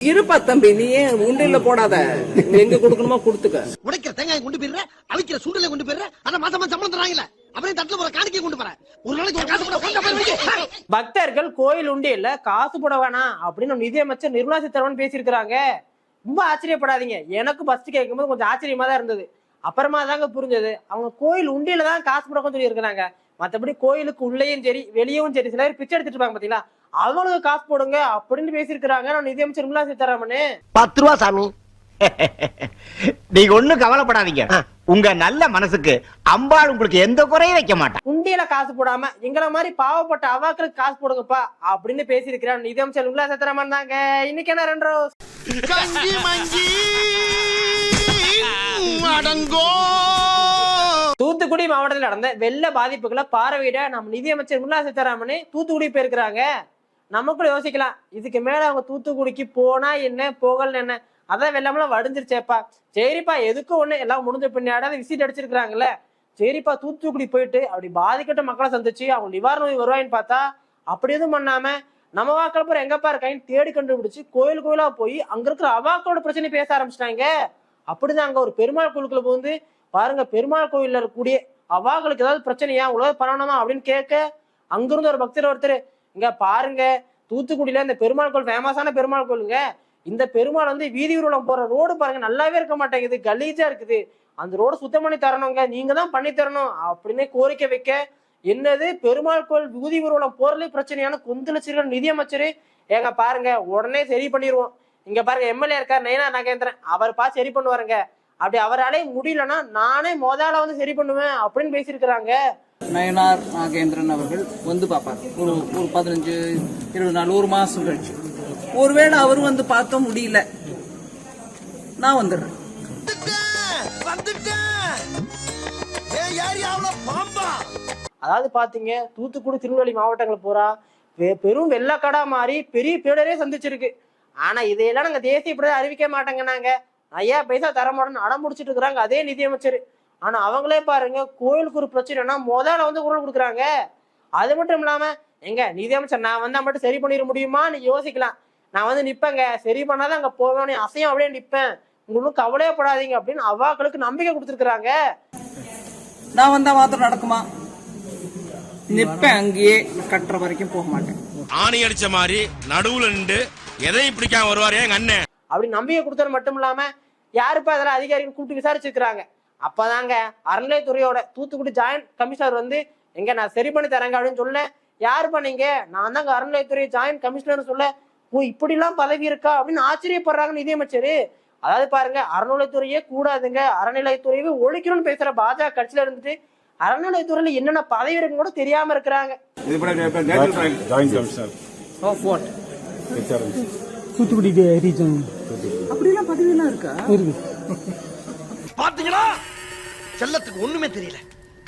இருப்பா தம்பி நீ ஏன் உண்டியல்ல போடாத? எங்க கொடுக்கணுமோ கொடுத்துக்க. உடைக்கிற தேங்காய் கொண்டு போயிடுற அவிக்கிற சுண்டலை கொண்டு போயிடுற அத மாசமா சம்பளம் தராங்கல்ல அப்புறம் தட்டுல போற காணிக்கை கொண்டு போற ஒரு நாளைக்கு ஒரு காசு கூட கொண்டு போய் வைக்க. பக்தர்கள் கோயில் உண்டியல்ல காசு போட வேணாம் அப்படின்னு நம்ம நிதியமைச்சர் நிர்மலா சீதாராமன் பேசியிருக்கிறாங்க. ரொம்ப ஆச்சரியப்படாதீங்க. எனக்கும் ஃபர்ஸ்ட் கேட்கும்போது கொஞ்சம் ஆச்சரியமா தான் இருந்தது. அப்புறமா தாங்க புரிஞ்சது. அவங்க கோயில் உண்டியல தான் காசு போடக்கும் சொல்லி இருக்கிறாங்க மத்தபடி கோயிலுக்கு உள்ளேயும் சரி வெளியவும் சரி சில பேர் பிச்சை எடுத்துட்டு இருப்பாங்க பாத்தீங்களா? அவங்களுக்கு காசு போடுங்க அப்படின்னு பேசியிருக்கிறாங்க. நம்ம நிதியமைச்சர் நிர்மலா சீதாராமன். பத்து ரூபா சாமி. நீங்க ஒண்ணும் கவலைப்படாதீங்க. உங்க நல்ல மனசுக்கு அம்பாள் உங்களுக்கு எந்த குறையும் வைக்க மாட்டா. உண்டியல காசு போடாம எங்களை மாதிரி பாவப்பட்ட அவாக்களுக்கு காசு போடுங்கப்பா அப்படின்னு பேசியிருக்கிறார் நிதியமைச்சர் நிர்மலா சீதாராமன் தாங்க. இன்னைக்கு என்ன ரெண்டு ரோஸ்? கஞ்சி மஞ்சி அடங்கோ. தூத்துக்குடி மாவட்டத்தில் நடந்த வெள்ள பாதிப்புகளை பார்வையிட நம்ம நிதியமைச்சர் நிர்மலா சீதாராமன் தூத்துக்குடி போயிருக்கிறாங்க. நமக்குள்ள யோசிக்கலாம். இதுக்கு மேல அவங்க தூத்துக்குடிக்கு போனா என்ன போகலன்னு என்ன? அதான் வெள்ளமெல்லாம் வடிஞ்சிருச்சேப்பா. சரிப்பா எதுக்கும் ஒண்ணு? எல்லாம் முடிஞ்ச பின்னாடி விசிட் அடிச்சிருக்கிறாங்கல்ல. சரிப்பா தூத்துக்குடி போயிட்டு அப்படி பாதிக்கட்ட மக்களை சந்திச்சு அவங்க நிவாரண நோய் வருவாயின்னு பார்த்தா அப்படி எதுவும் பண்ணாம நம்ம வாக்கள் பேர் எங்கப்பா இருக்காங்கன்னு தேடி கண்டுபிடிச்சு கோயில் கோயிலா போய் அங்க இருக்கிற அவாக்களோட பிரச்சனை பேச ஆரம்பிச்சிட்டாங்க. அப்படிதான் அங்க ஒரு பெருமாள் கோயிலுக்குள்ள போந்து பாருங்க பெருமாள் கோயில்ல இருக்கக்கூடிய அவாக்களுக்கு ஏதாவது பிரச்சனையா? உலக பண்ணணுமா? அப்படின்னு கேட்க அங்கிருந்து ஒரு பக்தர் ஒருத்தர் இங்க பாருங்க தூத்துக்குடியில இந்த பெருமாள் கோயில் ஃபேமஸான பெருமாள் கோயிலுங்க. இந்த பெருமாள் வந்து வீதி ஊர்வலம் போற ரோடு பாருங்க நல்லாவே இருக்க மாட்டேங்குது கலீஜா இருக்குது. அந்த ரோடு சுத்தம் பண்ணி தரணுங்க நீங்க தான் பண்ணி தரணும் அப்படின்னு கோரிக்கை வைக்க. என்னது? பெருமாள் கோயில் வீதி ஊர்வலம் போறதுலே பிரச்சனையான கொந்தளிச்சிருக்கிற நிதியமைச்சரு ஏங்க பாருங்க உடனே சரி பண்ணிடுவோம் இங்க பாருங்க எம்எல்ஏ இருக்கார் நயனா நாகேந்திரன். அவர் பா சரி பண்ணுவாருங்க. அப்படி அவராலே முடியலன்னா நானே மொதல வந்து சரி பண்ணுவேன் அப்படின்னு பேசியிருக்கிறாங்க. நயனார் நாகேந்திரன் அவர்கள் வந்து பார்ப்பார். ஒரு ஒரு பதினஞ்சு இருபது நாள் ஒரு மாசம் கழிச்சு. ஒருவேளை அவர் வந்து பார்க்க முடியல. நான் வந்துடுறேன். அதாவது பாத்தீங்க தூத்துக்குடி திருநெல்வேலி மாவட்டங்கள் பூரா பெரும் வெள்ளக்கடா மாறி பெரிய பேடரே சந்திச்சிருக்கு. ஆனா இதையெல்லாம் நாங்க தேசிய இப்படி அறிவிக்க மாட்டோங்க நாங்க. ஐயா பைசா தர மாட்டோம்னு அடம் முடிச்சிட்டு இருக்கிறாங்க அதே நிதியமைச்சர். ஆனா அவங்களே பாருங்க கோயிலுக்கு ஒரு பிரச்சனைனா முதல்ல வந்து குரல் கொடுக்குறாங்க. அது மட்டும் இல்லாம எங்க நிதியமைச்சர் நான் வந்தா மட்டும் சரி பண்ணிட முடியுமா நீ யோசிக்கலாம். நான் வந்து நிப்பேங்க. சரி பண்ணாதான் அங்க போவேன் அசையும் அப்படியே நிப்பேன். உங்களுக்கு கவலையே படாதீங்க அப்படின்னு அவாக்களுக்கு நம்பிக்கை கொடுத்துருக்காங்க நான் வந்தா மாத்திரம் நடக்குமா? நிப்பேன் அங்கேயே கட்டுற வரைக்கும் போக மாட்டேன். ஆணி அடிச்ச மாதிரி நடுவுல நின்று எதையும் பிடிக்காம வருவாரு எங்க அண்ணன். அப்படி நம்பிக்கை கொடுத்தது மட்டும் இல்லாம யாருப்பா அதெல்லாம் அதிகாரிகள் கூப்பிட்டு விசாரிச்சிருக்கிறாங்க? அப்பதாங்க அறநிலையத்துறையோட தூத்துக்குடி ஜாயிண்ட் கமிஷனர் வந்து எங்க நான் சரி பண்ணி தரேங்க அப்படின்னு சொல்ல யாருப்பா நீங்க? நான் தாங்க அறநிலையத்துறை ஜாயிண்ட் கமிஷனர் சொல்ல ஓ இப்படிலாம் பதவி இருக்கா அப்படின்னு ஆச்சரியப்படுறாங்க நிதியமைச்சர் அதாவது பாருங்க அறநிலையத்துறையே கூடாதுங்க. அறநிலையத்துறையவே ஒழிக்கணும்னு பேசுற பாஜக கட்சியில இருந்துட்டு அறநிலையத்துறையில என்னென்ன பதவி இருக்குன்னு கூட தெரியாம இருக்கிறாங்க. தூத்துக்குடி ரீஜன். அப்படிலாம் பதவியெல்லாம் இருக்கா? இருக்கு. பாத்தீங்களா? செல்லத்துக்கு ஒண்ணுமே தெரியல.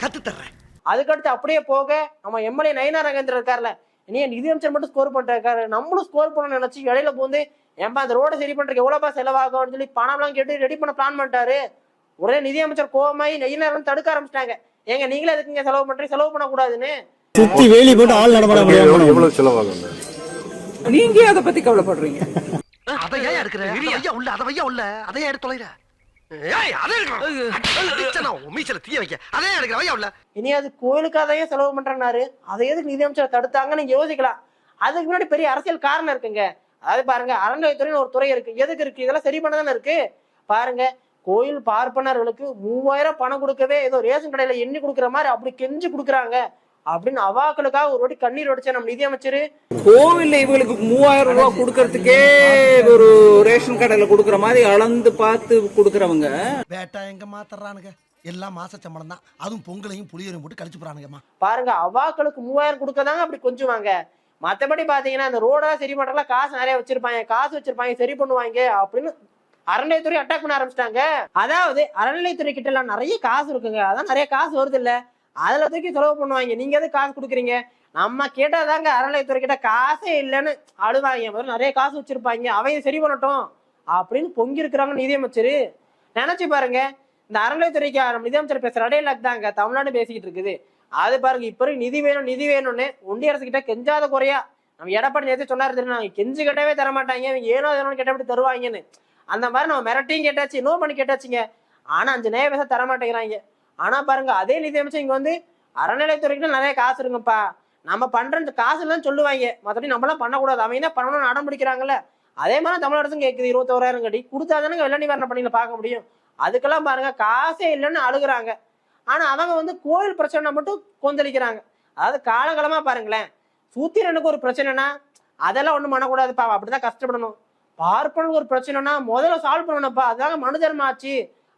கத்து தர்றேன். அதுக்கடுத்து அப்படியே போக நம்ம எம்எல்ஏ நயனா ரகேந்திரன் இருக்கார்ல. இனிய நிதியமைச்சர் மட்டும் ஸ்கோர் பண்ணிருக்காரு நம்மளும் ஸ்கோர் பண்ணணும்னு நினைச்சு இடையில போந்து ஏன்பா அந்த ரோட சரி பண்றதுக்கு எவ்வளவுப்பா செலவாகும்னு சொல்லி பணம்லாம் கேட்டு ரெடி பண்ண பிளான் பண்ணிட்டாரு. உடனே நிதியமைச்சர் கோவமாயி நயினார் வந்து தடுக்க ஆரம்பிச்சிட்டாங்க. ஏங்க நீங்களே எதுக்குங்க செலவு பண்றீங்க? செலவு பண்ணக்கூடாதுன்னு. சுத்தி வேலி போட்டு ஆள் நடமாட முடியாது எவ்வளவு செலவாகும்? நீங்க அதை பத்தி கவலைப்படுறீங்க. அதை ஏன் எடுக்கிற? அதை வையா உள்ள அதை வையா உள்ள? அதை ஏன் எடுத்து தொலைற. ஏய் அதை எடுக்கணும். மீச்சல தீய வைக்க. அதே எடுக்கிற? வையா உள்ள. இனி அது கோயிலுக்காக தான் ஏன் செலவு பண்றேன்னாரு. அதை எதுக்கு நிதியமைச்சர் தடுத்தாங்கன்னு நீங்க யோசிக்கலாம். அதுக்கு முன்னாடி பெரிய அரசியல் காரணம் இருக்குங்க. அதாவது பாருங்க அறநிலையத்துறைன்னு ஒரு துறை இருக்கு. எதுக்கு இருக்கு? இதெல்லாம் சரி பண்ண தானே இருக்கு. பாருங்க கோயில் பார்ப்பனர்களுக்கு மூவாயிரம் பணம் கொடுக்கவே ஏதோ ரேஷன் கடையில எண்ணி கொடுக்குற மாதிரி அப்படி கெஞ்சி கொடுக்குறாங்க. அப்படின்னு அவாக்களுக்காக ஒரு வாட்டி கண்ணீர் வடிச்ச நம்ம நிதியமைச்சர் கோவில்ல இவங்களுக்கு மூவாயிரம் ரூபாய் கொடுக்கறதுக்கே ஒரு ரேஷன் கடையில கொடுக்கற மாதிரி அளந்து பார்த்து கொடுக்கறவங்க. பேட்டா எங்க மாத்தறானுங்க? எல்லாம் மாச சம்பளம் தான். அதுவும் பொங்கலையும் புளியரையும் போட்டு கழிச்சு போறானுங்கம்மா. பாருங்க அவாக்களுக்கு மூவாயிரம் கொடுக்கதாங்க அப்படி கொஞ்சுவாங்க. மத்தபடி பாத்தீங்கன்னா அந்த ரோடா சரி பண்றதுல காசு நிறைய வச்சிருப்பாங்க. காசு வச்சிருப்பாங்க சரி பண்ணுவாங்க அப்படின்னு அறநிலையத்துறை அட்டாக் பண்ண ஆரம்பிச்சிட்டாங்க. அதாவது அறநிலையத்துறை கிட்ட எல்லாம் நிறைய காசு இருக்குங்க. அதான் நிறைய காசு வருது இல்ல. அதில் தூக்கி செலவு பண்ணுவாங்க. நீங்கள் எதுக்கு காசு கொடுக்குறீங்க? நம்ம கேட்டால் தாங்க அறநிலையத்துறை கிட்ட காசே இல்லைன்னு அழுவாங்க. முதல்ல நிறைய காசு வச்சுருப்பாங்க. அவங்க சரி பண்ணட்டும் அப்படின்னு பொங்கி இருக்கிறாங்க நிதியமைச்சர். நினச்சி பாருங்க. இந்த அறநிலையத்துறைக்கு நம்ம நிதியமைச்சர் பேசுகிற இடையில தாங்க தமிழ்நாடு பேசிக்கிட்டு இருக்குது. அது பாருங்க இப்போ நிதி வேணும் நிதி வேணும்னு ஒன்றிய அரசு கிட்ட கெஞ்சாத குறையா. நம்ம எடப்பாடி நேற்று சொன்னார் தெரியும்? கெஞ்சு கேட்டவே தர மாட்டாங்க. இவங்க ஏனோ ஏனோ கேட்டபடி தருவாங்கன்னு? அந்த மாதிரி நம்ம மிரட்டியும் கேட்டாச்சு நோ பண்ணி கேட்டாச்சுங்க. ஆனா அஞ்சு நேய பேச தர மாட்டேங்கிறாங்க. ஆனால் பாருங்க அதே நிதியமைச்சர் இங்கே வந்து அறநிலைத்துறைக்கு நிறைய காசு இருக்குப்பா நம்ம பண்ற இந்த காசு இல்லைன்னு சொல்லுவாங்க. மற்றபடி நம்மளாம் பண்ணக்கூடாது. அவங்க தான் பண்ணணும்னு அடம் பிடிக்கிறாங்கல்ல? அதே மாதிரி தமிழ் அரசும் கேட்குது இருபத்தோராயிரம் கட்டி கொடுத்தா தானே வெள்ள நிவாரண பணியில் பார்க்க முடியும். அதுக்கெல்லாம் பாருங்க காசே இல்லைன்னு அழுகுறாங்க. ஆனால் அவங்க வந்து கோயில் பிரச்சனை மட்டும் கொந்தளிக்கிறாங்க. அதாவது காலகாலமாக பாருங்களேன் சூத்திரனுக்கு ஒரு பிரச்சனைனா அதெல்லாம் ஒன்றும் பண்ணக்கூடாதுப்பா. அப்படி அப்படிதான் கஷ்டப்படணும். பார்ப்பனுக்கு ஒரு பிரச்சனைனா முதல்ல சால்வ் பண்ணணும்ப்பா. அதாங்க மனு தர்ம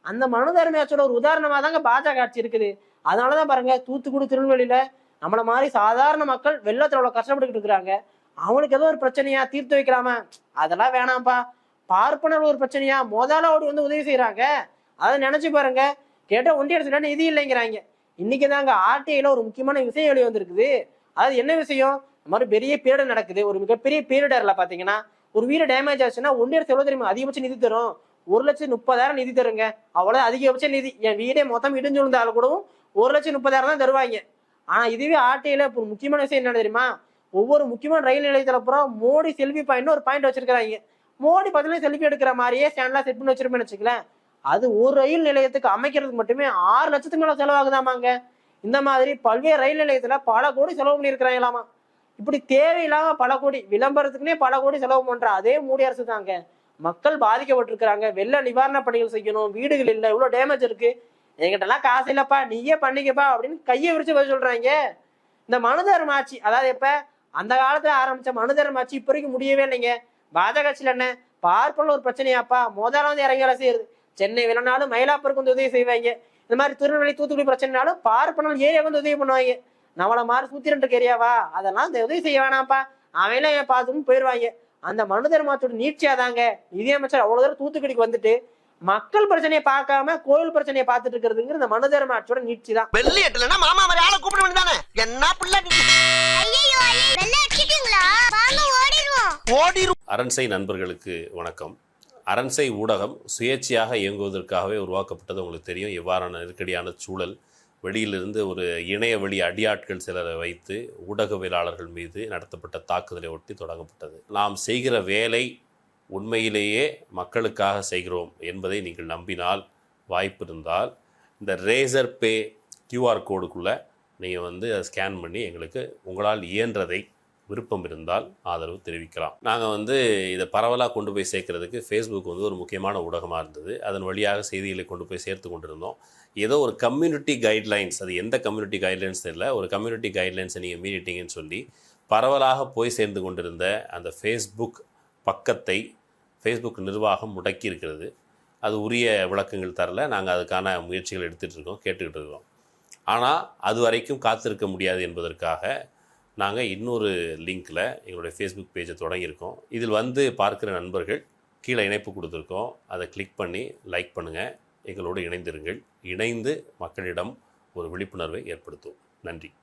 அந்த மனு தர்ம ஒரு உதாரணமாக தாங்க பாஜக ஆட்சி இருக்குது. அதனாலதான் பாருங்க தூத்துக்குடி திருநெல்வேலியில் நம்மளை மாதிரி சாதாரண மக்கள் வெள்ளத்தில் அவ்வளோ கஷ்டப்பட்டுக்கிட்டு இருக்கிறாங்க. அவனுக்கு ஏதோ ஒரு பிரச்சனையா தீர்த்து வைக்கலாமா? அதெல்லாம் வேணாம்ப்பா. பார்ப்பனர் ஒரு பிரச்சனையா? மோதால ஓடி வந்து உதவி செய்கிறாங்க அதை நினச்சி பாருங்க. கேட்டால் ஒன்றிய அரசு நிதி இல்லைங்கிறாங்க. இன்னைக்கு தாங்க ஆர்டிஐல ஒரு முக்கியமான விஷயம் வெளியே வந்திருக்குது. அதாவது என்ன விஷயம்? இந்த மாதிரி பெரிய பேரிடர் நடக்குது. ஒரு மிகப்பெரிய பேரிடர்ல பாத்தீங்கன்னா. ஒரு வீடு டேமேஜ் ஆச்சுன்னா ஒன்றிய அரசு எவ்வளவு தெரியுமா? அதிகபட்ச நிதி தரும். ஒரு லட்சம் முப்பதாயிரம் நிதி தருங்க. அவ்வளவு அதிகபட்ச நிதி. என் வீடே மொத்தம் இடிஞ்சு விழுந்தாலும் கூட ஒரு லட்சம் முப்பதாயிரம் தான் தருவாங்க. ஆனா இதுவே ஆர்டிஐல இப்போ முக்கியமான விஷயம் என்ன தெரியுமா? ஒவ்வொரு முக்கியமான ரயில் நிலையத்துல பூரா மோடி செல்ஃபி பாயிண்ட் ஒரு பாயிண்ட் வச்சிருக்கிறாங்க. மோடி பார்த்தீங்கன்னா செல்ஃபி எடுக்கிற மாதிரியே ஸ்டாண்ட்லாம் செட் பண்ணி வச்சிருப்பேன்னு வச்சுக்கலேன் அது ஒரு ரயில் நிலையத்துக்கு அமைக்கிறதுக்கு மட்டுமே ஆறு லட்சத்துக்கு மேல செலவாகுதாமாங்க. இந்த மாதிரி பல்வேறு ரயில் நிலையத்துல பல கோடி செலவு பண்ணியிருக்கிறாங்களாமா. இப்படி தேவையில்லாம பல கோடி விளம்பரத்துக்குனே பல கோடி செலவு பண்ற அதே மோடி அரசு தாங்க மக்கள் பாதிக்கப்பட்டிருக்கிறாங்க. வெள்ள நிவாரண பணிகள் செய்யணும். வீடுகள் இல்லை. இவ்வளோ டேமேஜ் இருக்கு. எங்கிட்டெல்லாம் காசு இல்லைப்பா. நீயே பண்ணிக்கப்பா அப்படின்னு கையை விரிச்சு பதில் சொல்றாங்க. இந்த மனுதர்ம ஆட்சி அதாவது எப்ப அந்த காலத்துல ஆரம்பிச்ச மனுதர்ம ஆட்சி இப்போ வரைக்கும் முடியவே இல்லைங்க. பாஜக கட்சியில என்ன? பார்ப்பன ஒரு பிரச்சனையாப்பா. முதல்ல வந்து இறங்கி வேலை செய்யறது. சென்னை வேணும்னாலும் மயிலாப்பூருக்கு வந்து உதவி செய்வாங்க. இந்த மாதிரி திருநெல்வேலி தூத்துக்குடி பிரச்சனைனாலும் பார்ப்பனால் ஏரியா வந்து உதவி பண்ணுவாங்க. நம்மள மாதிரி சூத்திரன் இருக்கு ஏரியாவா? அதெல்லாம் இந்த உதவி செய்ய வேணாம்ப்பா. அவெல்லாம் என் பார்த்துன்னு போயிடுவாங்க அந்த மனு தர்மத்தோட நீட்சியாதாங்க நிதியமைச்சர் அவ்வளவு தூரம் தூத்துக்குடிக்கு வந்துட்டு மக்கள் பிரச்சனையை பார்க்காம கோயில் பிரச்சனையை பார்த்துட்டு இருக்கிறதுங்கிற இந்த மனு தர்ம ஆட்சியோட நீட்சி தான் வெள்ளி எட்டுலன்னா மாமா மாதிரி ஆளை கூப்பிட வேண்டியதானே? என்ன பிள்ளை அரண்சை நண்பர்களுக்கு வணக்கம். அரண்சை ஊடகம் சுயேட்சையாக இயங்குவதற்காகவே உருவாக்கப்பட்டது உங்களுக்கு தெரியும். எவ்வாறான நெருக்கடியான சூழல். வெளியிலிருந்து ஒரு இணைய வழி அடியாட்கள் சிலரை வைத்து ஊடகவியலாளர்கள் மீது நடத்தப்பட்ட தாக்குதலை ஒட்டி தொடங்கப்பட்டது. நாம் செய்கிற வேலை உண்மையிலேயே மக்களுக்காக செய்கிறோம் என்பதை நீங்கள் நம்பினால் வாய்ப்பு இருந்தால் இந்த ரேசர் பே கியூஆர் கோடுக்குள்ளே நீங்கள் வந்து அதை ஸ்கேன் பண்ணி எங்களுக்கு உங்களால் இயன்றதை விருப்பம் இருந்தால் ஆதரவு தெரிவிக்கலாம். நாங்கள் வந்து இதை பரவலாக கொண்டு போய் சேர்க்கறதுக்கு ஃபேஸ்புக் வந்து ஒரு முக்கியமான ஊடகமாக இருந்தது. அதன் வழியாக செய்திகளை கொண்டு போய் சேர்த்து கொண்டிருந்தோம். ஏதோ ஒரு கம்யூனிட்டி கைட்லைன்ஸ் அது எந்த கம்யூனிட்டி கைட்லைன்ஸ் தெரியல. ஒரு கம்யூனிட்டி கைட்லைன்ஸை நீங்கள் மீறிட்டீங்கன்னு சொல்லி பரவலாக போய் சேர்ந்து கொண்டிருந்த அந்த ஃபேஸ்புக் பக்கத்தை ஃபேஸ்புக் நிர்வாகம் முடக்கி இருக்கிறது. அது உரிய விளக்கங்கள் தரல. நாங்கள் அதுக்கான முயற்சிகள் எடுத்துகிட்டு இருக்கோம் கேட்டுக்கிட்டு இருக்கோம். ஆனால் அது வரைக்கும் காத்திருக்க முடியாது என்பதற்காக நாங்கள் இன்னொரு லிங்க்கில் எங்களுடைய ஃபேஸ்புக் பேஜை தொடங்கியிருக்கோம். இதில் வந்து பார்க்குற நண்பர்கள் கீழே இணைப்பு கொடுத்துருக்கோம். அதை கிளிக் பண்ணி லைக் பண்ணுங்கள் எங்களோடு இணைந்திருங்கள். இணைந்து மக்களிடம் ஒரு விழிப்புணர்வை ஏற்படுத்துவோம். நன்றி.